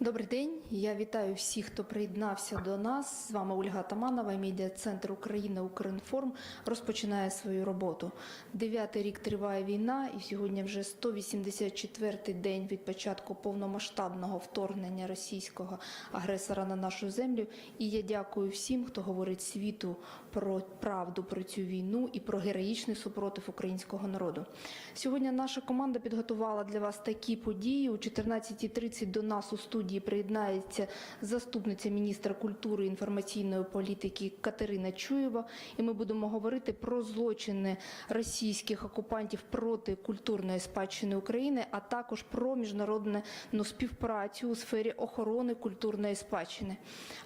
Добрий день. Я вітаю всіх, хто приєднався до нас. З вами Ольга Таманова, медіа центр України Укрінформ розпочинає свою роботу. Дев'ятий рік триває війна, і сьогодні вже 184-й день від початку повномасштабного вторгнення російського агресора на нашу землю. І я дякую всім, хто говорить світу про правду про цю війну і про героїчний супротив українського народу. Сьогодні наша команда підготувала для вас такі події. У 14.30 до нас у студії приєднається заступниця міністра культури і інформаційної політики Катерина Чуєва. І ми будемо говорити про злочини російських окупантів проти культурної спадщини України, а також про міжнародну співпрацю у сфері охорони культурної спадщини.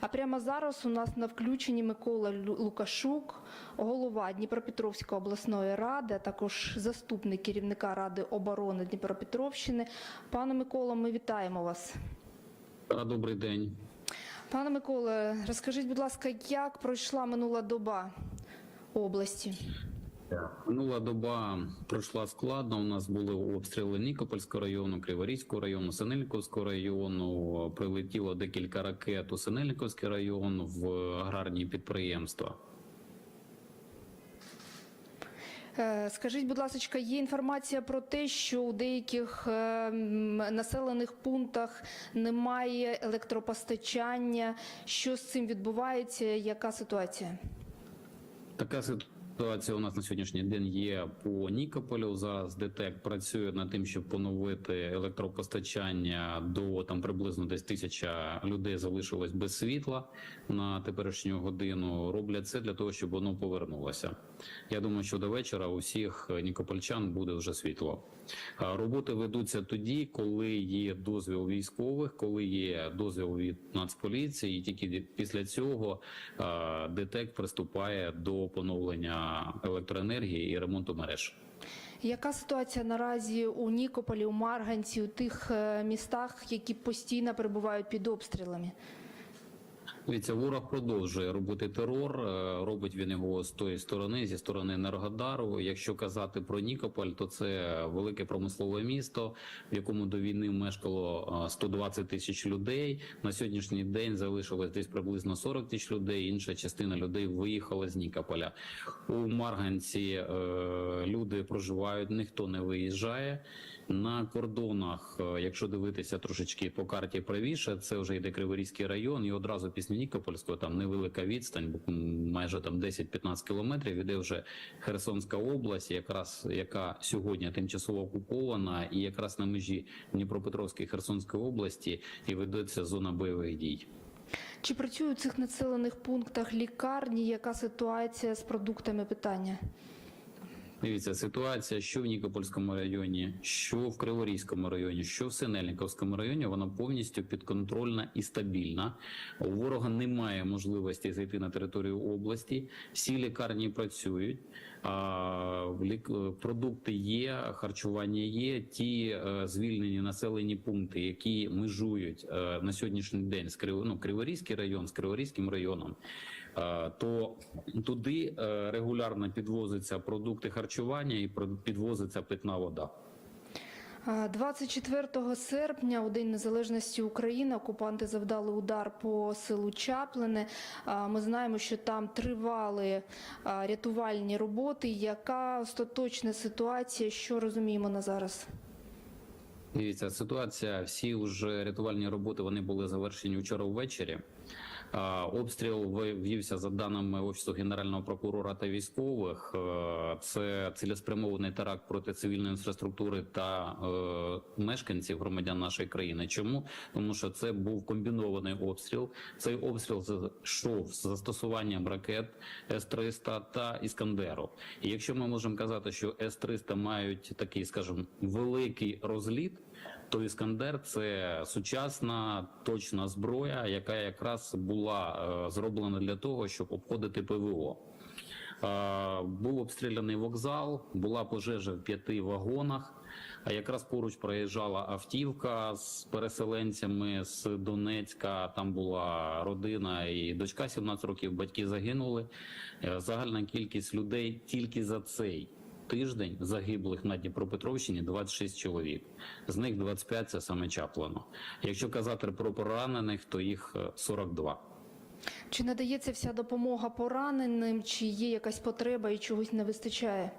А прямо зараз у нас на включенні Микола Лукашук, голова Дніпропетровської обласної ради, а також заступник керівника Ради оборони Дніпропетровщини. Пане Миколо, ми вітаємо вас. Добрий день. Пане Миколе, розкажіть, будь ласка, як пройшла минула доба області? Минула доба пройшла складно. У нас були обстріли Нікопольського району, Криворізького району, Синельниковського району. Прилетіло декілька ракет у Синельниковський район в аграрні підприємства. Скажіть, будь ласка, є інформація про те, що у деяких е, населених пунктах немає електропостачання. Що з цим відбувається? Яка ситуація? Така ситуація у нас на сьогоднішній день є по Нікополю. Зараз ДТЕК працює над тим, щоб поновити електропостачання до там приблизно десь тисяча людей залишилось без світла на теперішню годину. Роблять це для того, щоб воно повернулося. Я думаю, що до вечора у всіх нікопольчан буде вже світло. Роботи ведуться тоді, коли є дозвіл військових, коли є дозвіл від Нацполіції, і тільки після цього ДТЕК приступає до поновлення електроенергії і ремонту мереж. Яка ситуація наразі у Нікополі, у Марганці, у тих е, містах, які постійно перебувають під обстрілами? Дивіться, ворог продовжує робити терор. е, Робить він його з тої сторони, зі сторони Енергодару. Якщо казати про Нікополь, то це велике промислове місто, в якому до війни мешкало е, 120 тисяч людей. На сьогоднішній день залишилось десь приблизно 40 тисяч людей. Інша частина людей виїхала з Нікополя. У Марганці е, люди проживають, ніхто не виїжджає. На кордонах, е, якщо дивитися трошечки по карті правіше, це вже йде Криворізький район, і одразу після Нікопольського там невелика відстань, майже там 10-15 кілометрів. Іде вже Херсонська область, якраз яка сьогодні тимчасово окупована, і якраз на межі Дніпропетровської Херсонської області і ведеться зона бойових дій. Чи працюють у цих населених пунктах лікарні? Яка ситуація з продуктами питання? Дивіться, ситуація, що в Нікопольському районі, що в Криворізькому районі, що в Синельниковському районі, вона повністю підконтрольна і стабільна. У ворога немає можливості зайти на територію області. Всі лікарні працюють, продукти є, харчування є. Ті е, звільнені населені пункти, які межують е, на сьогоднішній день з ну, Криворізький район з Криворізьким районом, е, то туди регулярно підвозиться продукти харчування і підвозиться питна вода. А, 24 серпня, у День Незалежності України, окупанти завдали удар по селу Чаплине. Ми знаємо, що там тривали рятувальні роботи. Яка остаточна ситуація? Що розуміємо на зараз? Дивіться, ситуація. Всі вже рятувальні роботи вони були завершені вчора ввечері. Обстріл ввівся за даними офісу генерального прокурора та військових. Е, Це цілеспрямований теракт проти цивільної інфраструктури та е, мешканців громадян нашої країни. Чому тому, що це був комбінований обстріл. Цей обстріл йшов з застосуванням ракет С-300 та Іскандеру. І якщо ми можемо казати, що С-300 мають такий, скажімо, великий розліт, то Іскандер це сучасна точна зброя, яка якраз була е, зроблена для того, щоб обходити ПВО. Е, Був обстріляний вокзал, була пожежа в п'яти вагонах. А якраз поруч проїжджала автівка з переселенцями з Донецька. Там була родина і дочка 17 років. Батьки загинули. Е, Загальна кількість людей тільки за цей тиждень загиблих на Дніпропетровщині 26 чоловік. З них 25 – це саме чаплано. Якщо казати про поранених, то їх е, 42. Чи надається вся допомога пораненим, чи є якась потреба і чогось не вистачає?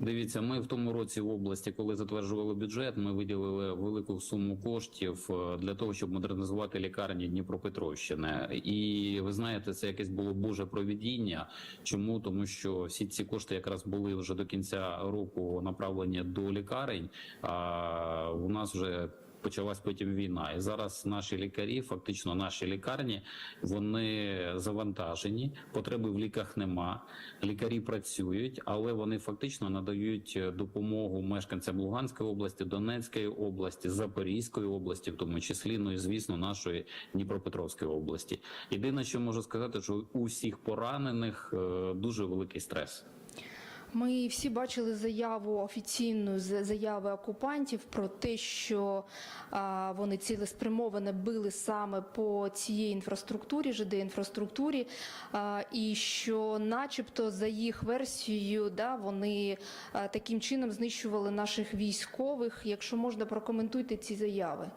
Дивіться, ми в тому році в області, коли затверджували бюджет, ми виділили велику суму коштів е, для того, щоб модернізувати лікарні Дніпропетровщини. І ви знаєте, це якесь було боже провідіння. Чому? Тому що всі ці кошти якраз були вже до кінця року направлені до лікарень. А у нас вже почалась потім війна, і зараз наші лікарі, фактично наші лікарні, вони завантажені. Потреби в ліках нема. Лікарі працюють, але вони фактично надають е, допомогу мешканцям Луганської області, Донецької області, Запорізької області, в тому числі, ну і звісно, нашої Дніпропетровської області. Єдине, що можу сказати, що у всіх поранених е, дуже великий стрес. Ми всі бачили заяву офіційну заяви окупантів про те, що вони цілеспрямовано били саме по цієї інфраструктурі, ЖД інфраструктурі, і що, начебто, за їх версією, да, вони таким чином знищували наших військових. Якщо можна, прокоментуйте ці заяви.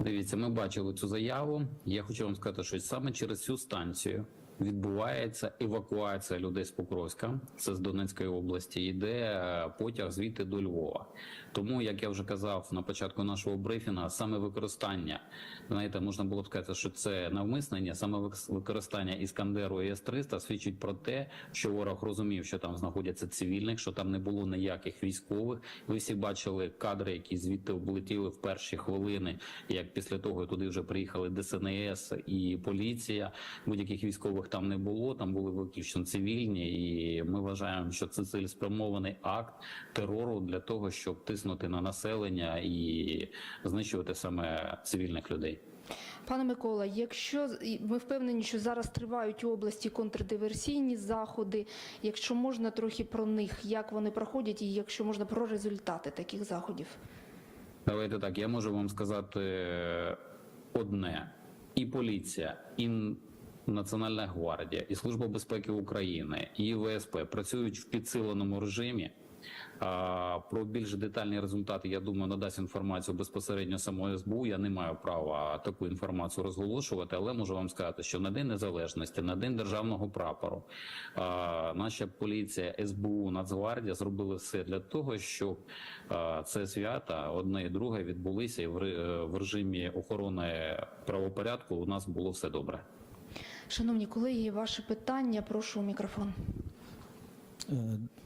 Дивіться, ми бачили цю заяву. Я хочу вам сказати, що саме через цю станцію відбувається евакуація людей з Покровська, це з Донецької області. Йде е, потяг звідти до Львова. Тому, як я вже казав на початку нашого брифінга, саме використання, знаєте, можна було б сказати, що це навмиснення, саме використання іскандеру і С-300 свідчить про те, що ворог розумів, що там знаходяться цивільних, що там не було ніяких військових. Ви всі бачили кадри, які звідти облетіли в перші хвилини, як після того туди вже приїхали ДСНС і поліція. Будь-яких військових там не було. Там були виключно цивільні, і ми вважаємо, що це цілеспрямований акт терору для того, щоб тиснути на населення і знищувати саме цивільних людей. Пане Микола, якщо ми впевнені, що зараз тривають у області контрдиверсійні заходи, якщо можна трохи про них, як вони проходять, і якщо можна про результати таких заходів. Давайте так. Я можу вам сказати е, одне: і поліція, і Національна гвардія, і Служба безпеки України, і ВСП працюють в підсиленому режимі. Про більш детальні результати, я думаю, надасть інформацію безпосередньо самої СБУ. Я не маю права таку інформацію розголошувати, але можу вам сказати, що на День Незалежності, на День державного прапору, наша поліція, СБУ, Нацгвардія зробили все для того, щоб це свята одне і друге відбулися, і е, в режимі охорони правопорядку у нас було все добре. Шановні колеги, ваше питання, прошу мікрофон. Е,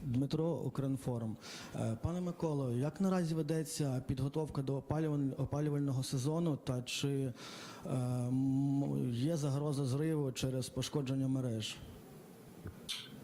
Дмитро Укрінформ. Е, Пане Миколо, як наразі ведеться підготовка до опалюваль- опалювального сезону та чи е, є загроза зриву через пошкодження мереж?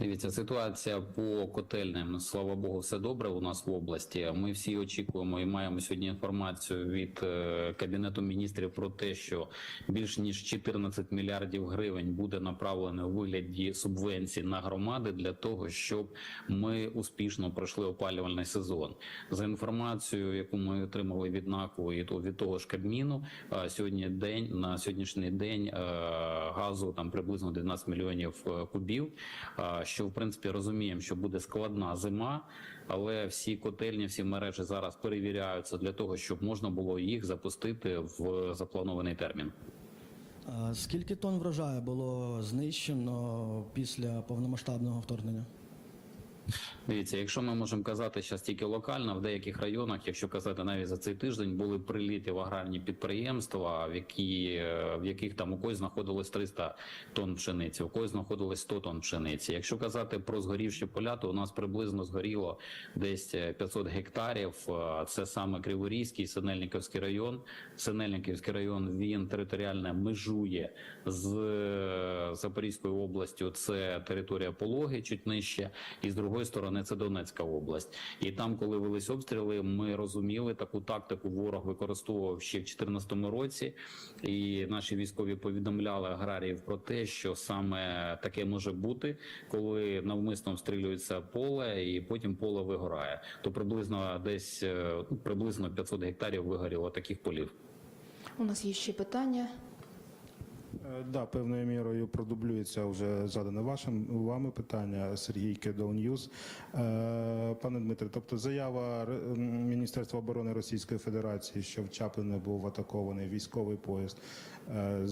Дивіться, ситуація по котельням, ну, слава Богу, все добре у нас в області. Ми всі очікуємо і маємо сьогодні інформацію від е, кабінету міністрів про те, що більш ніж 14 мільярдів гривень буде направлено у вигляді субвенцій на громади для того, щоб ми успішно пройшли опалювальний сезон. За інформацією, яку ми отримали від НАКу і від того ж Кабміну, е, сьогодні день на сьогоднішній день е, газу там приблизно 12 мільйонів кубів. Що в принципі розуміємо, що буде складна зима, але всі котельні, всі мережі зараз перевіряються для того, щоб можна було їх запустити в запланований термін. Скільки тонн врожаю було знищено після повномасштабного вторгнення? Дивіться, якщо ми можемо казати зараз тільки локально, в деяких районах, якщо казати навіть за цей тиждень, були приліти в аграрні підприємства, в які е, в яких там у когось знаходилось 300 тонн пшениці, у когось знаходилось 100 тонн пшениці. Якщо казати про згорівші поля, то у нас приблизно згоріло десь е, 500 гектарів. Е, Це саме Криворізький, Синельниковський район. Синельниківський район він територіально межує з е, Запорізькою областю. Це територія Пологи, чуть нижче, і з другої сторони це Донецька область. І там, коли велись обстріли, ми розуміли таку тактику. Ворог використовував ще в 2014 році, і наші військові повідомляли аграріїв про те, що саме таке може бути, коли навмисно обстрілюється поле, і потім поле вигорає. То приблизно десь е, приблизно 500 гектарів вигоріло таких полів. У нас є ще питання. Е, Да, певною мірою продублюється вже задане вашим вами питання Сергій Кедоу Ньюз. Е, Пане Дмитре, тобто заява Міністерства оборони Російської Федерації, що в Чаплине був атакований військовий поїзд. е,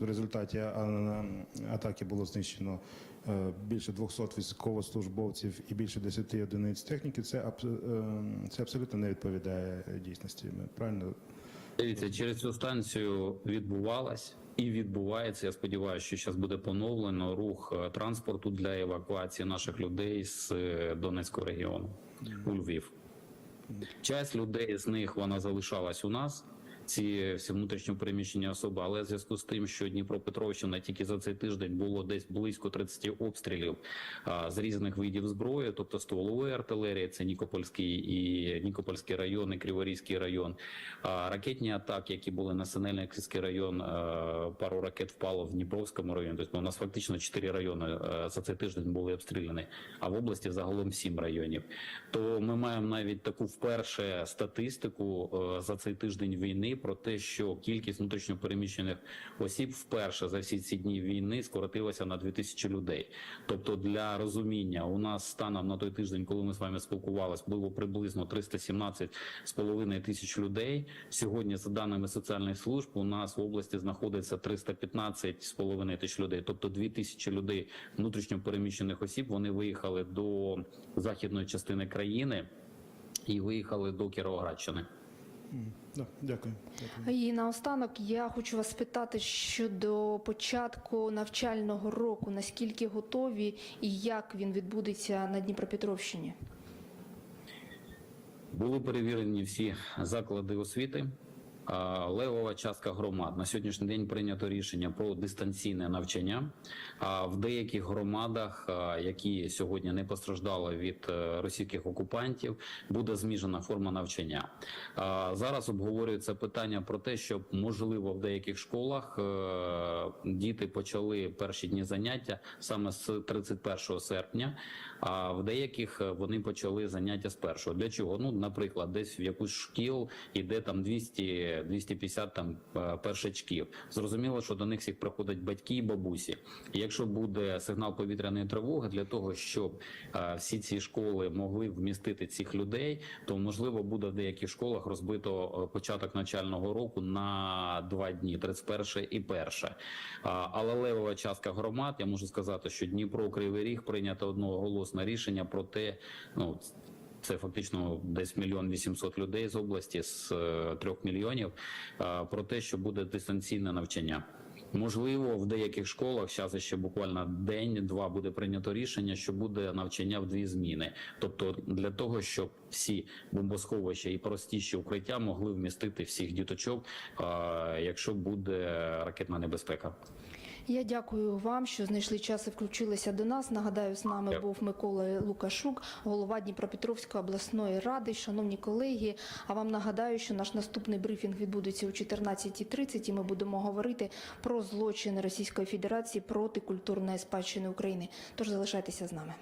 В результаті атаки було знищено більше 200 військовослужбовців і більше 10 одиниць техніки. Це це абсолютно не відповідає дійсності. Ми правильно Дивіться, через цю станцію відбувалась і відбувається. Я сподіваюся, що зараз буде поновлено рух е, транспорту для евакуації наших людей з е, Донецького регіону у Львів. Часть людей з них вона залишалась у нас. Ці всі внутрішньо переміщені особи, але в зв'язку з тим, що Дніпропетровщина тільки за цей тиждень було десь близько 30 обстрілів з різних видів зброї, тобто стволової артилерії, це Нікопольський і Нікопольський район, і Криворізький район. Ракетні атаки, які були на Синельниківський район, пару ракет впало в Дніпровському районі. Тобто у нас фактично 4 райони за цей тиждень були обстріляні, а в області загалом 7 районів. То ми маємо навіть таку вперше статистику за цей тиждень війни про те, що кількість внутрішньопереміщених осіб вперше за всі ці дні війни скоротилася на 2000 людей. Тобто, для розуміння, у нас станом на той тиждень, коли ми з вами спілкувалися, було приблизно 317 з половиною тисяч людей. Сьогодні, за даними соціальних служб, у нас в області знаходиться 315 з половиною тисяч людей. Тобто 2000 людей внутрішньопереміщених осіб. Вони виїхали до західної частини країни і виїхали до Кіровоградщини. Да, дякую. дякую. І наостанок я хочу вас спитати щодо початку навчального року. Наскільки готові і як він відбудеться на Дніпропетровщині? Були перевірені всі заклади освіти. А, Левова частка громад на сьогоднішній день прийнято рішення про дистанційне навчання. А в деяких громадах, які сьогодні не постраждали від е, російських окупантів, буде зміжена форма навчання. Зараз обговорюється питання про те, щоб можливо в деяких школах е, діти почали перші дні заняття саме з 31 серпня. А в деяких е, вони почали заняття з першого. Для чого? Ну, наприклад, десь в якусь шкіл іде там 200 250 там е, першачків. Зрозуміло, що до них всіх приходять батьки і бабусі. І якщо буде сигнал повітряної тривоги для того, щоб е, всі ці школи могли вмістити цих людей, то можливо буде в деяких школах розбито е, початок навчального року на два дні: 31 і 1. Але левова частка громад, я можу сказати, що Дніпро Кривий Ріг прийнято одноголосне рішення про те, ну це фактично десь мільйон вісімсот людей з області з е, трьох мільйонів. Про те, що буде дистанційне навчання. Можливо, в деяких школах зараз ще буквально день-два буде прийнято рішення, що буде навчання в дві зміни. Тобто, для того, щоб всі бомбосховища і простіші укриття могли вмістити всіх діточок, якщо буде ракетна небезпека. Я дякую вам, що знайшли час і включилися до нас. Нагадаю, з нами був Микола Лукашук, голова Дніпропетровської обласної ради. Шановні колеги, а вам нагадаю, що наш наступний брифінг відбудеться о 14.30 і ми будемо говорити про злочини Російської Федерації проти культурної спадщини України. Тож залишайтеся з нами.